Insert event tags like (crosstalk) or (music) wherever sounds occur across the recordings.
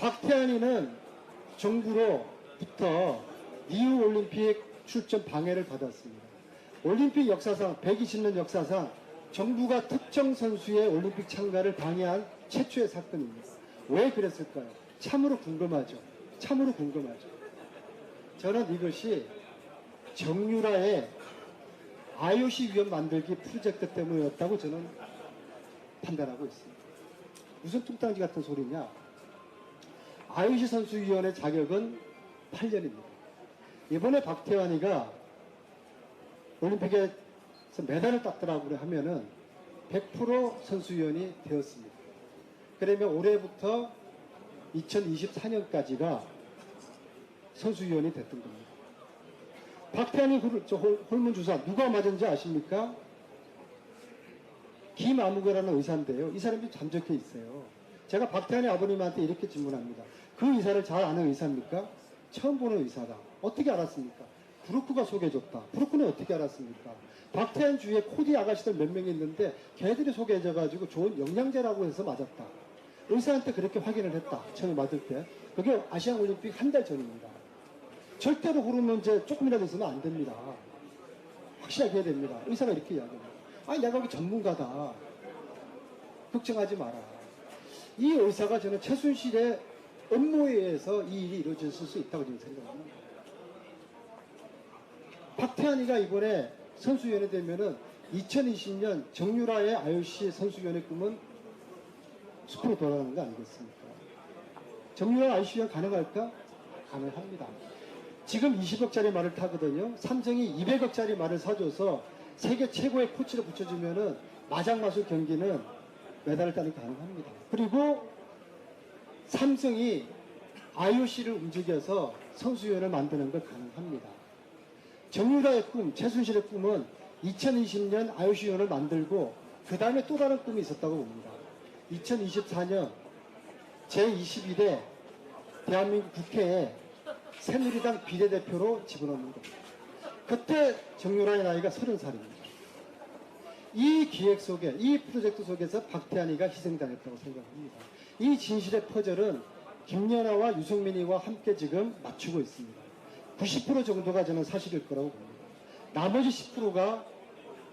박태환이는 정부로부터 리우 올림픽 출전 방해를 받았습니다. 올림픽 역사상 120년 역사상 정부가 특정 선수의 올림픽 참가를 방해한 최초의 사건입니다. 왜 그랬을까요? 참으로 궁금하죠. 참으로 궁금하죠. 저는 이것이 정유라의 IOC 위원 만들기 프로젝트 때문이었다고 저는 판단하고 있습니다. 무슨 뚱딴지 같은 소리냐? IOC 선수위원회 자격은 8년입니다. 이번에 박태환이가 올림픽에서 메달을 땄더라고 하면은 100% 선수위원이 되었습니다. 그러면 올해부터 2024년까지가 선수위원이 됐던 겁니다. 박태환이 홀문주사 누가 맞은지 아십니까? 김아무개라는 의사인데요. 이 사람이 잠적해 있어요. 제가 박태환의 아버님한테 이렇게 질문합니다. 그 의사를 잘 아는 의사입니까? 처음 보는 의사다. 어떻게 알았습니까? 브루크가 소개해줬다. 브루크는 어떻게 알았습니까? 박태환 주위에 코디 아가씨들 몇 명 있는데 걔들이 소개해줘가지고 좋은 영양제라고 해서 맞았다. 의사한테 그렇게 확인을 했다. 처음에 맞을 때. 그게 아시안 올림픽 한 달 전입니다. 절대로 호르몬제 조금이라도 있으면 안 됩니다. 확실하게 해야 됩니다. 의사가 이렇게 이야기합니다. 아니, 내가 여기 전문가다. 걱정하지 마라. 이 의사가 저는 최순실의 업무에 의해서 이 일이 이루어졌을 수 있다고 저는 생각합니다. 박태환이가 이번에 선수위원회 되면은 2020년 정유라의 IOC 선수위원회 꿈은 숲으로 돌아가는 거 아니겠습니까? 정유라 IOC가 가능할까? 가능합니다. 지금 20억짜리 말을 타거든요. 삼성이 200억짜리 말을 사줘서 세계 최고의 코치를 붙여주면은 마장마술 경기는 게 가능합니다. 그리고 삼성이 IOC를 움직여서 선수위원을 만드는 걸 가능합니다. 정유라의 꿈, 최순실의 꿈은 2020년 IOC위원을 만들고 그 다음에 또 다른 꿈이 있었다고 봅니다. 2024년 제21회 대한민국 국회에 새누리당 비례대표로 집어넣는 겁니다. 그때 정유라의 나이가 30살입니다. 이 기획 속에, 이 프로젝트 속에서 박태환이가 희생당했다고 생각합니다. 이 진실의 퍼즐은 김연아와 유승민이와 함께 지금 맞추고 있습니다. 90% 정도가 저는 사실일 거라고 봅니다. 나머지 10%가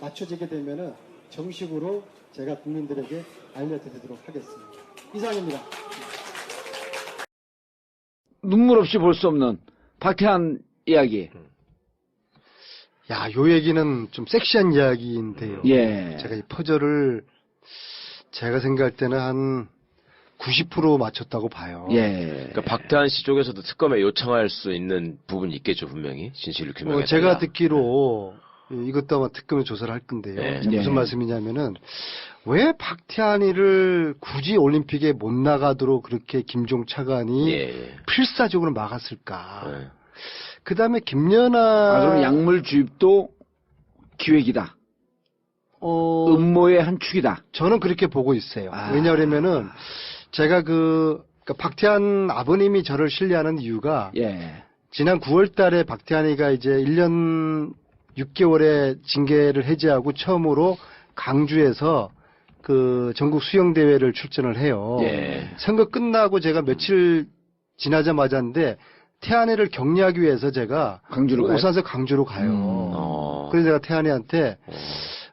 맞춰지게 되면은 정식으로 제가 국민들에게 알려드리도록 하겠습니다. 이상입니다. 눈물 없이 볼 수 없는 박태환 이야기. 야, 요 얘기는 좀 섹시한 이야기인데요. 예. 제가 이 퍼즐을 제가 생각할 때는 한 90% 맞췄다고 봐요. 예. 그러니까 박태환 씨 쪽에서도 특검에 요청할 수 있는 부분이 있겠죠 분명히 진실을 규명해. 어, 제가 듣기로 이- 이것도 아마 특검에 조사를 할 건데요. 네. 자, 무슨 네. 말씀이냐면은 왜 박태환이를 굳이 올림픽에 못 나가도록 그렇게 김종 차관이 예. 예. 필사적으로 막았을까? 네. 그 다음에 김연아 아, 그럼 약물 주입도 기획이다. 어, 음모의 한 축이다. 저는 그렇게 보고 있어요. 아. 왜냐하면은 제가 그 그러니까 박태환 아버님이 저를 신뢰하는 이유가 예. 지난 9월 달에 박태환이가 이제 1년 6개월의 징계를 해제하고 처음으로 강주에서 그 전국 수영대회를 출전을 해요. 예. 선거 끝나고 제가 며칠 지나자마자인데 태안이를 격려하기 위해서 제가 강주로? 오산서 강주로 가요. 음. 어. 그래서 제가 태안이한테 어.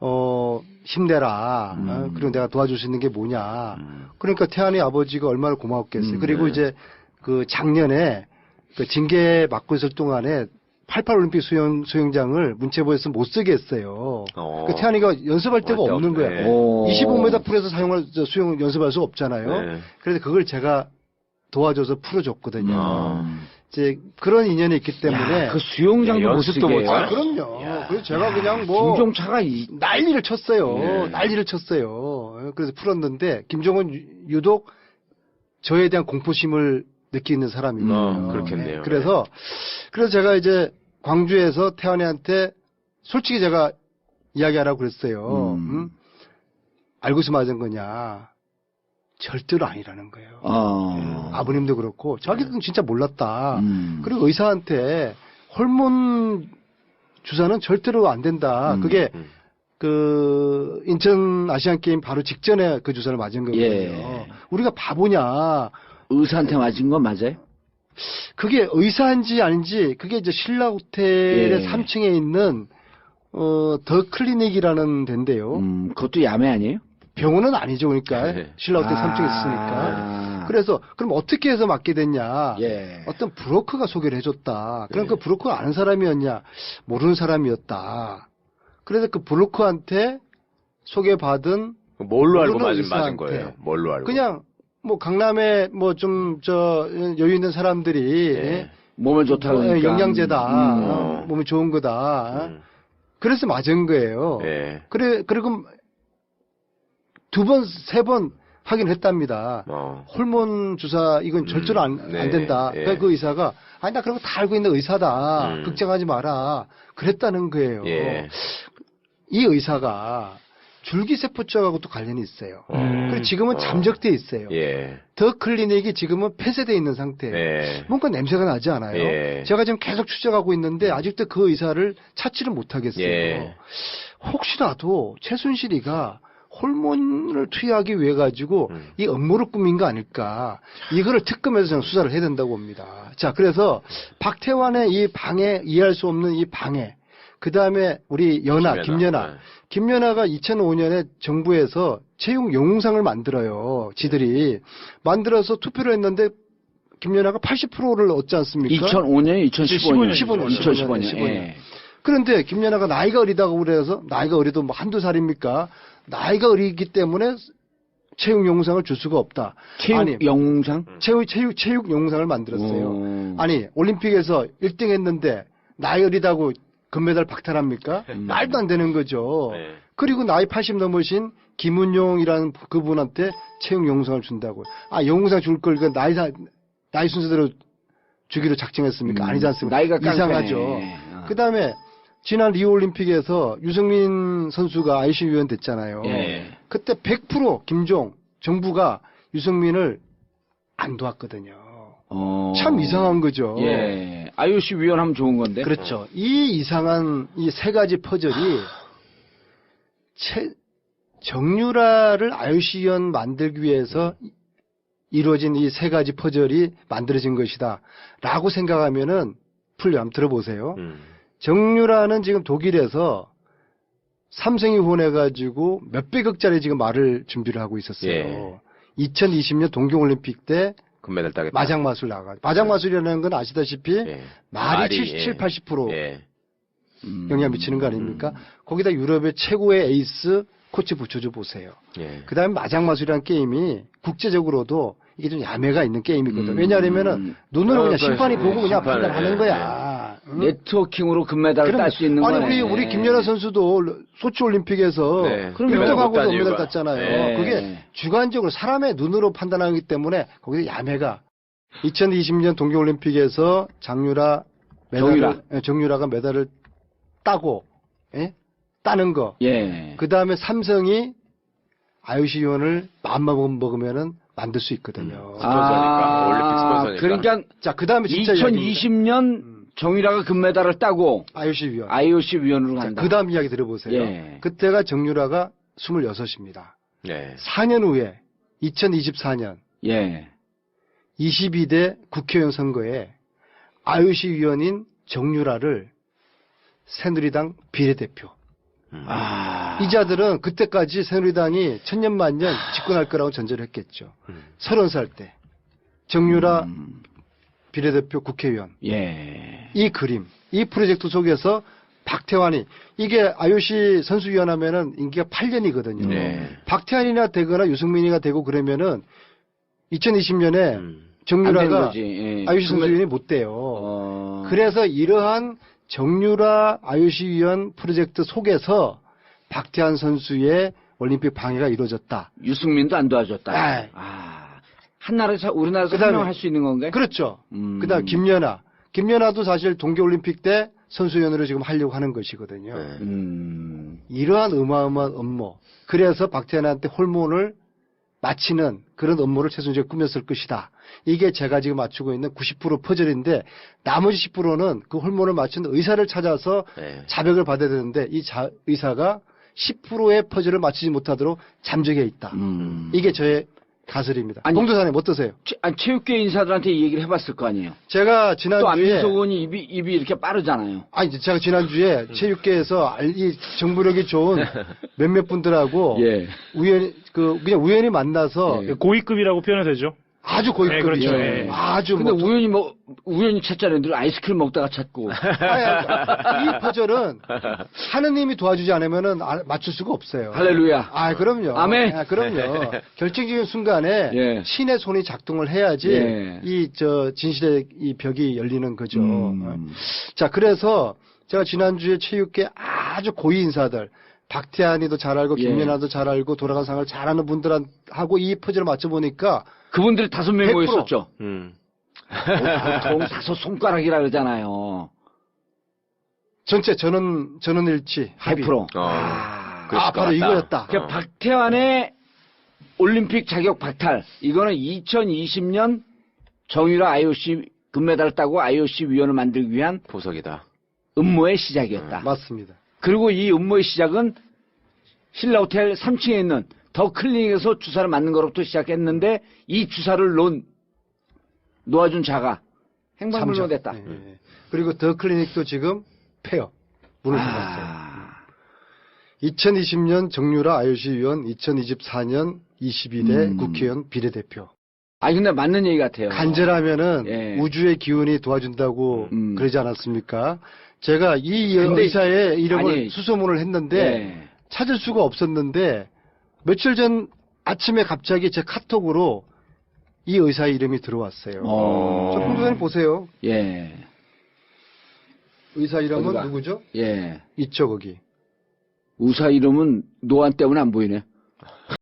어 힘내라. 음. 어, 그리고 내가 도와줄 수 있는 게 뭐냐. 음. 그러니까 태안이 아버지가 얼마나 고마웠겠어요. 음, 그리고 네. 이제 그 작년에 그 징계 맡고 있을 동안에 88 올림픽 수영 수영장을 문체부에서 못 쓰게 했어요. 어. 그 태안이가 연습할 데가 할데 없는. 오. 25m 풀에서 사용할 저 수영 연습할 수 없잖아요. 네. 그래서 그걸 제가 도와줘서 풀어줬거든요. 음. 이제 그런 인연이 있기 때문에 야, 그 수영장도 쓰게. 못 아? 그럼요. 야. 그래서 제가 그냥 뭐 김종차가 이, 난리를 쳤어요. 네. 난리를 쳤어요. 그래서 풀었는데 김정은 유- 유독 저에 대한 공포심을 느끼는 사람이거든요. 어, 그렇겠네요. 그래서 그래서 제가 이제 광주에서 태환이한테 솔직히 제가 이야기하라고 그랬어요. 음. 음? 알고서 맞은 거냐? 절대로 아니라는 거예요. 어. 아버님도 그렇고 자기도 진짜 몰랐다. 음. 그리고 의사한테 호르몬 주사는 절대로 안 된다. 음. 그게 음. 그 인천 아시안 게임 바로 직전에 그 주사를 맞은 거거든요. 예. 우리가 바보냐? 의사한테 맞은 건 맞아요? 그게 의사인지 아닌지 그게 이제 신라 호텔의 예. 3층에 있는 어, 더 클리닉이라는 데인데요. 음, 그것도 야매 아니에요? 병원은 아니죠. 그러니까 네. 신라 호텔 아. 3층에 있으니까. 아. 그래서 그럼 어떻게 해서 맡게 됐냐? 예. 어떤 브로커가 소개를 해줬다. 그럼 예. 그 브로커가 아는 사람이었냐? 모르는 사람이었다. 그래서 그 브로커한테 소개받은 뭘로 알고 맞은, 맞은. 거예요? 뭘로 알고? 그냥 뭐 강남에 뭐 좀 저 여유 있는 사람들이 예. 몸에 좋다 뭐, 그러니까. 영양제다. 음. 어, 몸이 좋은 거다. 음. 그래서 맞은 거예요. 예. 그래 그리고 두 번 세 번 확인했답니다. 어. 호르몬 주사 이건 절대로 안, 음, 네, 안 된다. 예. 그러니까 그 의사가 아니 나 그런 거 다 알고 있는 의사다. 음. 걱정하지 마라. 그랬다는 거예요. 예. 이 의사가 줄기세포 쪽하고도 관련이 있어요. 음. 그리고 지금은 어. 잠적돼 있어요. 예. 더 클리닉이 지금은 폐쇄돼 있는 상태예요. 예. 뭔가 냄새가 나지 않아요? 예. 제가 지금 계속 추적하고 있는데 아직도 그 의사를 찾지를 못하겠어요. 예. 혹시라도 최순실이가 호르몬을 투여하기 위해 가지고 음. 이 업무를 꾸민 거 아닐까. 이거를 특검에서 저는 수사를 해야 된다고 봅니다. 자, 그래서 박태환의 이 방해, 이해할 수 없는 이 방해. 그 다음에 우리 연아, 김연아. 네. 김연아가 2005년에 정부에서 채용 영웅상을 만들어요. 지들이. 만들어서 투표를 했는데 김연아가 80%를 얻지 않습니까? 2005년, 2015년. 15년, 2015년. 15년. 예. 그런데 김연아가 나이가 어리다고 그래서 나이가 어리도 뭐 한두 살입니까? 나이가 어리기 때문에 채용 영웅상을 줄 수가 없다. 체육 아니, 영웅상? 체육, 체육, 체육 영웅상을 만들었어요. 오. 아니, 올림픽에서 1등 했는데 나이 어리다고 금메달 박탈합니까? 말도 안 되는 거죠. 네. 그리고 나이 80 넘으신 김은용이라는 그분한테 채용 영웅상을 준다고. 아, 영웅상 줄 걸, 그 나이, 사- 나이 순서대로 주기로 작정했습니까? 음, 아니지 않습니까? 나이가 이상하죠. 어. 그 다음에 지난 리우 올림픽에서 유승민 선수가 IC 위원 됐잖아요. 예. 그때 100% 김종 정부가 유승민을 안 도왔거든요. 어. 참 이상한 거죠. 예. IOC 위원 하면 좋은 건데. 그렇죠. 이 이상한 이 세 가지 퍼즐이 채- 정유라를 IOC 위원 만들기 위해서 이루어진 이 세 가지 퍼즐이 만들어진 것이다. 라고 생각하면은 풀려 한번 들어보세요. 음. 정유라는 지금 독일에서 삼성이 후원해가지고 몇백억짜리 지금 말을 준비를 하고 있었어요. 예. 2020년 동경올림픽 때 금메달 따겠다. 마장마술 나가. 마장마술이라는 건 아시다시피 예. 말이 말이, 77, 예. 80% 예. 음. 영향 미치는 거 아닙니까? 거기다 유럽의 최고의 에이스 코치 붙여줘 보세요. 예. 그 다음에 마장마술이라는 게임이 국제적으로도 이게 좀 야매가 있는 게임이거든. 음. 왜냐하면은 눈으로 그냥 어, 심판이 그렇죠. 보고 그냥 심판을, 판단하는 예, 거야. 응? 네트워킹으로 금메달을 딸 수 있는 아니 거네. 우리 우리 김연아 선수도 소치 올림픽에서 네. 그럼 금메달 못 1등하고 딴 금메달 이유가. 땄잖아요. 예. 그게 주관적으로 사람의 눈으로 판단하기 때문에 거기서 야매가 2020년 동계 올림픽에서 장유라 메달을, 정유라. 예, 정유라가 메달을 따고 예? 따는 거. 예. 그 다음에 삼성이 위원을 마음만 먹으면은 만들 수 있거든요. 음. 스폰서니까, 올림픽 스폰서니까. 그러니까 자, 그 다음에 진짜 이야기입니다. 2020년 정유라가 금메달을 따고 IOC 위원. IOC 위원으로 간다. 그 다음 이야기 들어보세요. 예. 그때가 정유라가 26입니다. 예. 4년 후에 2024년 예. 22대 국회의원 선거에 IOC 위원인 정유라를 새누리당 비례대표. 음. 아. 이 자들은 그때까지 새누리당이 천년 만년 집권할 거라고 전제를 했겠죠. 음. 30살 때. 정유라 음. 비례대표 국회의원. 예. 이 그림, 이 프로젝트 속에서 박태환이 이게 IOC 선수위원 하면은 임기가 8년이거든요. 네. 박태환이나 되거나 유승민이가 되고 그러면은 2020년에 음. 정유라가. 예. IOC 선수위원이 못 돼요. 어. 그래서 이러한 정유라 IOC 위원 프로젝트 속에서 박태환 선수의 올림픽 방해가 이루어졌다. 유승민도 안 도와줬다. 아이. 아. 한 나라에서 우리나라에서 그다음에- 한명 할 수 있는 건가요? 그렇죠. 음. 그다음 김연아. 김연아도 사실 동계올림픽 때 선수위원으로 지금 하려고 하는 것이거든요. 네. 음. 이러한 어마어마한 업무. 그래서 박태환한테 호르몬을 맞히는 그런 업무를 최순실이 꾸몄을 것이다. 이게 제가 지금 맞추고 있는 90% 퍼즐인데 나머지 10%는 그 호르몬을 맞추는 의사를 찾아서 네. 자백을 받아야 되는데 이 자- 의사가 10%의 퍼즐을 맞추지 못하도록 잠적해 있다. 음. 이게 저의 다스립니다. 아니- 봉도사님 어떠세요? 최- 아니, 체육계 인사들한테 이 얘기를 해봤을 거 아니에요. 제가 또 지난주에 안민석 의원이 입이, 입이 이렇게 빠르잖아요. 아니 이제 제가 지난주에 체육계에서 알- 이 정부력이 좋은 몇몇 분들하고 (laughs) 예. 우연히 그 그냥 우연히 만나서 예. 고위급이라고 표현되죠. 아주 고위급이에요. 네, 그렇죠. 예. 아주 근데 뭐 우연히 뭐, 우연히 찾잖아요. 늘 아이스크림 먹다가 찾고. (laughs) 아니, 이 퍼즐은 하느님이 도와주지 않으면은 알- 맞출 수가 없어요. 할렐루야. 아, 그럼요. 아멘. 아, 그럼요. (laughs) 결정적인 순간에 예. 신의 손이 작동을 해야지 예. 이 저 진실의 이 벽이 열리는 거죠. 음. 자, 그래서 제가 지난주에 체육계 아주 고위 인사들 박태환이도 잘 알고 예. 김연아도 잘 알고 돌아간 상을 잘 아는 분들하고 이 퍼즐을 맞춰 보니까 그분들이 다섯 명 100%. 모였었죠. 음. 보통 (laughs) 다섯 손가락이라 그러잖아요. 전체 전원 전원 일치 합의. 100%. 어. 아, 아, 것 바로. 이거였다. 그 박태환의 올림픽 자격 박탈. 이거는 2020년 정유라 IOC 금메달 따고 IOC 위원을 만들기 위한 보석이다. 음모의 시작이었다. 맞습니다. 그리고 이 음모의 시작은 신라 호텔 3층에 있는 더 클리닉에서 주사를 맞는 거로부터 시작했는데 이 주사를 놓은 놓아준 자가 행방불명 됐다. 예, 예. 그리고 더 클리닉도 지금 폐업. 문을 닫았어요. 아, 2020년 정유라 IOC 위원, 2024년 22대 음. 국회의원 비례대표. 아니 근데 맞는 얘기 같아요. 간절하면은 예. 우주의 기운이 도와준다고 음. 그러지 않았습니까? 제가 이 근데- 의사의 이름을 아니, 수소문을 했는데 예. 찾을 수가 없었는데 며칠 전 아침에 갑자기 제 카톡으로 이 의사의 이름이 들어왔어요. 어. 저 홍도사님 보세요. 예. 의사 이름은 어디가? 누구죠? 예. 있죠 거기. 우사 이름은 노안 때문에 안 보이네.